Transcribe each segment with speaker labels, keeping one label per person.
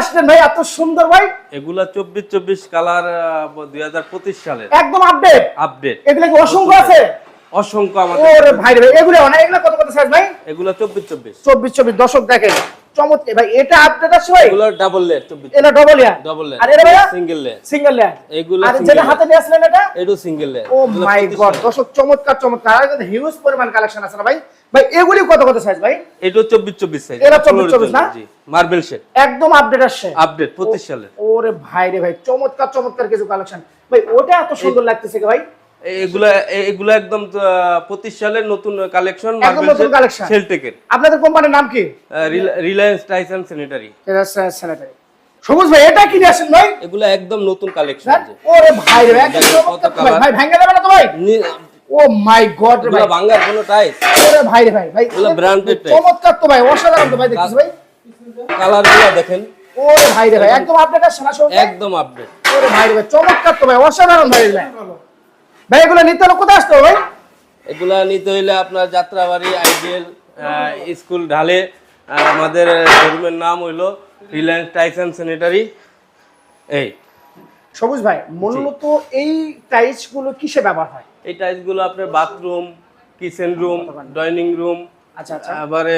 Speaker 1: আসলেন ভাই এত সুন্দর ভাই।
Speaker 2: এগুলা চব্বিশ চব্বিশ কালার দুই হাজার পঁচিশ সালে
Speaker 1: একদম আপডেট
Speaker 2: আপডেট
Speaker 1: এগুলো কি অসংখ্য আছে?
Speaker 2: অসংখ্য আমাদের
Speaker 1: ভাই ভাই এগুলো অনেক এগুলো কত কত সাইজ ভাই?
Speaker 2: এগুলো চব্বিশ চব্বিশ।
Speaker 1: চব্বিশ চব্বিশ দশক দেখেন। চমৎকার। ভাই এটা আপডেট আছে ভাই?
Speaker 2: এগুলো ডাবল লেয়ার
Speaker 1: এটা ডবল ইয়ার
Speaker 2: ডবল
Speaker 1: আর এটা
Speaker 2: layer single layer
Speaker 1: single layer
Speaker 2: এগুলো
Speaker 1: আর যেটা হাতে নিয়ে আসলেন এটা?
Speaker 2: এটু single layer
Speaker 1: oh my god দর্শক চমৎকার চমৎকার। আর কিন্তু হিউজ পরিমাণ কালেকশন আছে না ভাই? ভাই এগুলি কত কত সাইজ ভাই?
Speaker 2: এটা চব্বিশ চব্বিশ সাইজ
Speaker 1: এরা 24 24 না?
Speaker 2: জি মার্বেল শেড
Speaker 1: একদম আপডেট আসছে।
Speaker 2: আপডেট পঁচিশ সালের।
Speaker 1: ওরে ভাই রে ভাই চমৎকার চমৎকার কিছু কালেকশন ভাই ওটা এত সুন্দর লাগতেছে ভাই?
Speaker 2: এগুলা এগুলা একদম পঁচিশ সালের নতুন কালেকশন
Speaker 1: নতুন collection।
Speaker 2: সেলটেকের
Speaker 1: আপনাদের কোম্পানির নাম কি?
Speaker 2: রিলায়েন্স টাইসন স্যানিটারি
Speaker 1: স্যানিটারি সবুজ ভাই এটা কিনে আসেন ভাই?
Speaker 2: এগুলা একদম নতুন কালেকশন
Speaker 1: হ্যাঁ? ওরে ভাই
Speaker 2: দেখেন
Speaker 1: ভাই ভাঙা যাবে না তো ভাই? ও মাই গড ভাই।
Speaker 2: কোনো টাইস
Speaker 1: ওরে ভাই রে ভাই ভাই
Speaker 2: এগুলো type।
Speaker 1: চমৎকার তো ভাই অসাধারণ তো ভাই দেখছিস ভাই?
Speaker 2: কালারগুলা দেখেন।
Speaker 1: ওরে ভাই রে ভাই একদম আপডেট আসছে না?
Speaker 2: একদম আপডেট
Speaker 1: ওরে ভাই রে ভাই চমৎকার তো ভাই অসাধারণ ভাই ভাই। ভাই এগুলো নিতে হলে কোথায় আসতে হবে ভাই?
Speaker 2: এগুলা নিতে হইলে আপনার যাত্রাবাড়ি আইডিয়াল স্কুল ঢালে আমাদের শোরুমের নাম হইল রিলায়েন্স টাইসন স্যানিটারি এই।
Speaker 1: সবুজ ভাই মূলত এই টাইলসগুলো কিসে ব্যবহার হয়?
Speaker 2: এই টাইলসগুলো আপনার bathroom kitchen room dining room
Speaker 1: আচ্ছা আচ্ছা।
Speaker 2: এবারে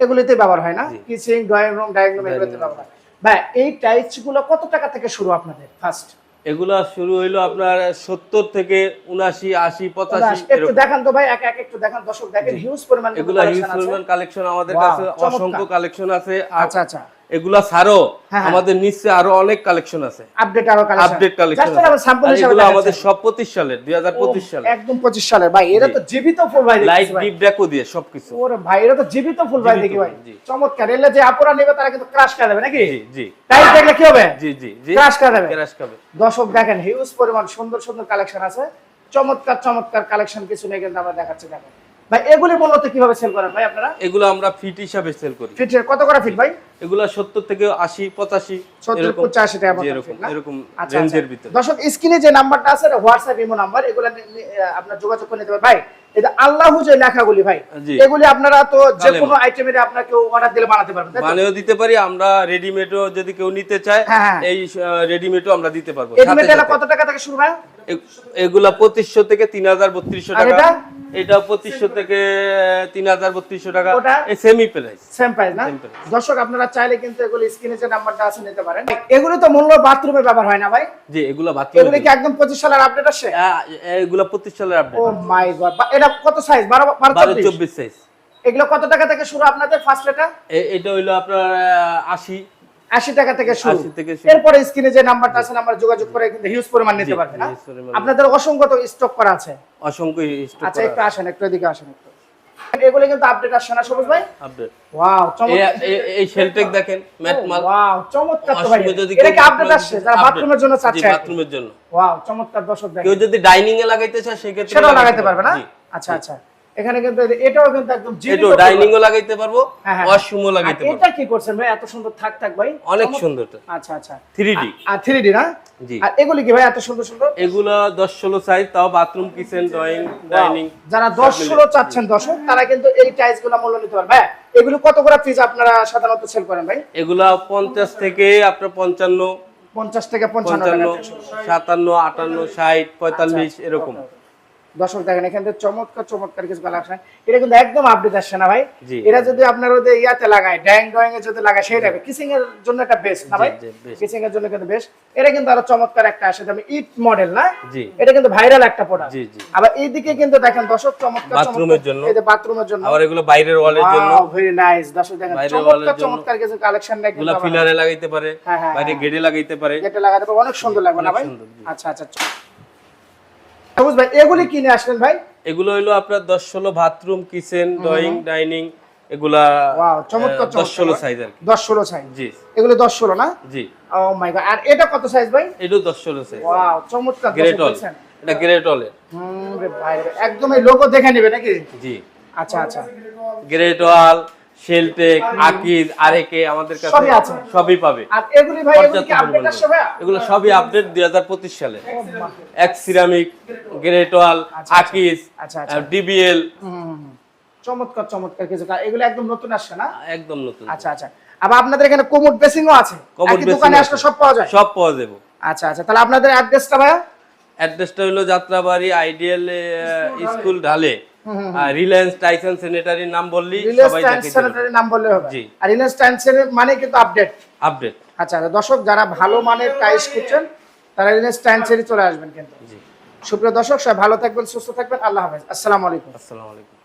Speaker 1: এগুলিতে ব্যবহার হয় না? Kitchen drawing room dining room এগুলোতে ব্যবহার হয়। ভাই এই টাইলসগুলো কত টাকা থেকে শুরু আপনাদের? ফার্স্ট
Speaker 2: এগুলা শুরু হইল আপনার সত্তর থেকে উনাশি আশি পঁচাশি
Speaker 1: একটু দেখান তো ভাই এক এক একটু দেখান। দর্শক দেখেন হিউজ পরিমাণ
Speaker 2: এগুলা হিউজ পরিমাণ কালেকশন আমাদের কাছে অসংখ্য কালেকশন আছে।
Speaker 1: আচ্ছা আচ্ছা।
Speaker 2: এগুলা ছাড়াও
Speaker 1: হ্যাঁ, হ্যাঁ।
Speaker 2: আমাদের নিচে আরও অনেক কালেকশন আছে।
Speaker 1: আপডেট আরও কালেকশন
Speaker 2: আপডেট কালেকশন এগুলো আমাদের সব পঁচিশ সালের দুই হাজার পঁচিশ
Speaker 1: ও,
Speaker 2: সালে
Speaker 1: একদম 25 সালের। ভাই এরা তো জীবিত ফুল ভাই
Speaker 2: লাইট ডিপ ডেকো দিয়ে সবকিছু।
Speaker 1: ওরে ভাই এরা তো জীবিত ফুল ভাই দেখি ভাই। চমৎকার। এলে যে আপুরা নেবে তারা কিন্তু ক্রাশ করে দেবে নাকি?
Speaker 2: জি জি।
Speaker 1: টাইলস দেখলে কি হবে?
Speaker 2: জি জি জি।
Speaker 1: ক্রাশ করে দেবে।
Speaker 2: ক্রাশ খাবে
Speaker 1: দর্শক দেখেন হিউজ পরিমাণ সুন্দর সুন্দর কালেকশন আছে। চমৎকার চমৎকার কালেকশন কিছু নেই কিন্তু আমরা দেখাচ্ছি দেখেন। ভাই এগুলি মূলত কীভাবে সেল করেন ভাই আপনারা?
Speaker 2: এগুলো আমরা ফিট হিসাবে সেল করি।
Speaker 1: ফিটের কত করে ফিট ভাই?
Speaker 2: এগুলো সত্তর থেকে আশি পঁচাশি
Speaker 1: সত্তর
Speaker 2: এরকম
Speaker 1: পঁচাশি টাকা
Speaker 2: এরকম এরকম
Speaker 1: আচ্ছা,
Speaker 2: রেঞ্জের
Speaker 1: আচ্ছা।
Speaker 2: ভিতরে।
Speaker 1: দর্শক স্ক্রিনে যে নাম্বারটা আছে হোয়াটসঅ্যাপ ইমো নাম্বার এগুলো আপনার যোগাযোগ করে নিতে পারেন। ভাই এটা আল্লাহ যে লেখাগুলি ভাই এগুলি আপনারা তো যে। কোনো আইটেমের আপনার কেউ অর্ডার দিলে বানাতে পারবেন?
Speaker 2: মানেও দিতে পারি আমরা রেডিমেডও যদি কেউ নিতে চায়
Speaker 1: হ্যাঁ, হ্যাঁ।
Speaker 2: এই রেডিমেডও আমরা দিতে পারব।
Speaker 1: কত টাকা থেকে শুরু ভাই?
Speaker 2: এগুলা পঁচিশশো থেকে তিন হাজার বত্রিশশো
Speaker 1: আর
Speaker 2: টাকা।
Speaker 1: এটা?
Speaker 2: পঁচিশশো থেকে তিন হাজার বত্রিশশো টাকা। সেমি প্রাইস
Speaker 1: সেম প্রাইস না? দর্শক আপনারা চাইলে কিন্তু এগুলি স্ক্রিনে যে নাম্বারটা আছে নিতে পারেন। এগুলি তো মূল্য বাথরুমে ব্যবহার হয় না ভাই?
Speaker 2: জি এগুলা
Speaker 1: এগুলি কি একদম পঁচিশ সালের আপডেট আসছে
Speaker 2: এগুলা পঁচিশ সালের আপডেট
Speaker 1: ও মাই গড এটা কত সাইজ বারো বারো চব্বিশ?
Speaker 2: সাইজ
Speaker 1: এগুলো কত টাকা থেকে শুরু আপনাদের ফার্স্ট এটা
Speaker 2: এটা হইল আপনার আশি।
Speaker 1: আশি টাকা থেকে শুরু।
Speaker 2: 80 থেকে শুরু।
Speaker 1: এরপরে স্ক্রিনে যে নাম্বারটা আছে নাম্বার যোগাযোগ করে কিন্তু হিউজ পরিমাণ নিতে
Speaker 2: জি,
Speaker 1: পারবে না। আপনাদের অসংখ্য স্টক করা আছে।
Speaker 2: অসংখ্য stock
Speaker 1: আচ্ছা একটু আসেন একটু এদিকে আসেন একটু। এগুলো কিন্তু আপডেট আসছে না সবুজ ভাই?
Speaker 2: আপডেট
Speaker 1: ওয়াও চমৎকার।
Speaker 2: এই শেলটেক দেখেন ম্যাট মাল
Speaker 1: ওয়াও চমৎকার তো ভাই। এটা কি আপডেট আসছে? যারা বাথরুমের জন্য চাচ্ছে
Speaker 2: বাথরুমের জন্য।
Speaker 1: ওয়াও চমৎকার দর্শক
Speaker 2: কেউ যদি ডাইনিং এ লাগাইতে চায় সেক্ষেত্রে
Speaker 1: সেটাও লাগাইতে পারবে। না? আচ্ছা আচ্ছা। এখানে কিন্তু এটাও কিন্তু একদম ফুল।
Speaker 2: ডাইনিং ও লাগাইতে পারব
Speaker 1: হ্যাঁ, হ্যাঁ।
Speaker 2: ওয়াশরুমও লাগাইতে পারব।
Speaker 1: এটা কি করছেন ভাই? এত সুন্দর থাক থাক ভাই।
Speaker 2: অনেক সুন্দর
Speaker 1: আচ্ছা আচ্ছা।
Speaker 2: 3D
Speaker 1: আর 3D না?
Speaker 2: জি।
Speaker 1: আর এগুলি কি ভাই এত সুন্দর সুন্দর?
Speaker 2: এগুলো দশ ষোলো সাইজ তাও বাথরুম কিচেন ড্রয়িং ডাইনিং
Speaker 1: যারা দশ ষোলো চাচ্ছেন দর্শক তারা কিন্তু এই টাইলসগুলো মূল্য নিতে পারবে। হ্যাঁ এগুলো কত করে পিস আপনারা সাধারণত সেল করেন ভাই?
Speaker 2: এগুলা পঞ্চাশ থেকে আপনার পঞ্চান্ন।
Speaker 1: পঞ্চাশ থেকে পঞ্চান্ন টাকা
Speaker 2: পঞ্চান্ন
Speaker 1: থেকে শুরু।
Speaker 2: সাতান্ন আটান্ন ষাট পঁয়তাল্লিশ
Speaker 1: আচ্ছা,
Speaker 2: এরকম।
Speaker 1: ওকে, ওকে। দর্শক দেখেন এখান থেকে চমৎকার চমৎকার কিছু কালেকশন এটা কিন্তু একদম আপডেট আসছে না ভাই। এরা যদি আপনার ওদের ইয়াতে লাগায় ড্যাং ড্রয়িং এ যদি লাগায় সেই টাইপের কিসিং এর। জন্য একটা বেস্ট না ভাই? কিসিং এর জন্য কিন্তু বেস্ট এটা কিন্তু আরও চমৎকার একটা আসে যেমন ইট মডেল না? এটা কিন্তু ভাইরাল একটা প্রোডাক্ট
Speaker 2: জি জি।
Speaker 1: আবার এইদিকে কিন্তু দেখেন দর্শক চমৎকার
Speaker 2: বাথরুমের জন্য।
Speaker 1: এই যে বাথরুমের জন্য।
Speaker 2: আবার এগুলো বাইরের ওয়ালের জন্য।
Speaker 1: ভেরি নাইস দর্শক দেখেন চমৎকার। চমৎকার কিছু কালেকশন দেখেন
Speaker 2: এগুলা ফিলারে লাগাইতে পারে
Speaker 1: হ্যাঁ, হ্যাঁ,
Speaker 2: বাইরে
Speaker 1: হ্যাঁ।
Speaker 2: গেটে লাগাইতে পারে।
Speaker 1: এটা লাগাতে পারে অনেক সুন্দর লাগবে না ভাই? আচ্ছা আচ্ছা। সবুজ ভাই এগুলি কিনে আসলেন ভাই?
Speaker 2: এগুলো হইল আপনার দশ ষোলো বাথরুম কিচেন ড্রয়িং ডাইনিং এগুলা
Speaker 1: ওয়াও চমৎকার
Speaker 2: দশ ষোলো সাইজ আর
Speaker 1: দশ ষোলো সাইজ
Speaker 2: জি।
Speaker 1: এগুলো দশ ষোলো না?
Speaker 2: জি।
Speaker 1: ও মাই গড আর এটা কত সাইজ ভাই?
Speaker 2: এটাও দশ ষোলো সাইজ
Speaker 1: ওয়াও চমৎকার
Speaker 2: গ্রেট অল এটা গ্রেট অলের
Speaker 1: হুম ভাই একদম এই লোগো দেখে নেবে নাকি?
Speaker 2: জি।
Speaker 1: আচ্ছা আচ্ছা।
Speaker 2: গ্রেট ওয়াল শেলটেক আকিজ আরেকে আমাদের কাছে
Speaker 1: সবই আছে।
Speaker 2: সবই পাবে।
Speaker 1: আর এগুলি ভাই এগুলি কি আপডেট। আসছে
Speaker 2: এগুলো সবই আপডেট দুই হাজার পঁচিশ সালে। এক ceramic great wall Akij DBL.
Speaker 1: চমৎকার চমৎকার কিছু এগুলো একদম নতুন আসছে না?
Speaker 2: একদম নতুন।
Speaker 1: আচ্ছা আচ্ছা। আবার আপনাদের এখানে কোমোড বেসিংও আছে। একই দোকানে আসলে সব পাওয়া যায়?
Speaker 2: সব পাওয়া যাবে।
Speaker 1: আচ্ছা আচ্ছা। তাহলে আপনাদের অ্যাড্রেসটা ভাইয়া?
Speaker 2: অ্যাড্রেসটা হলো যাত্রাবাড়ি আইডিয়াল স্কুল ঢালে। রিলায়েন্স টাইসন স্যানিটারির নাম বললি সবাই দেখে
Speaker 1: নাম বললে হবে।
Speaker 2: জি।
Speaker 1: আর রিলায়েন্স টাইমসের মানে কিন্তু আপডেট
Speaker 2: আপডেট
Speaker 1: আচ্ছা দর্শক যারা ভালো মানের টাইস খুঁজছেন তারা রিলায়েন্স টাইমসেরই চলে আসবেন কিন্তু।
Speaker 2: জি।
Speaker 1: সুপ্রিয় দর্শক সবাই ভালো থাকবেন সুস্থ থাকবেন। আল্লাহ হাফেজ। আসসালামু আলাইকুম।
Speaker 2: আসসালামু আলাইকুম।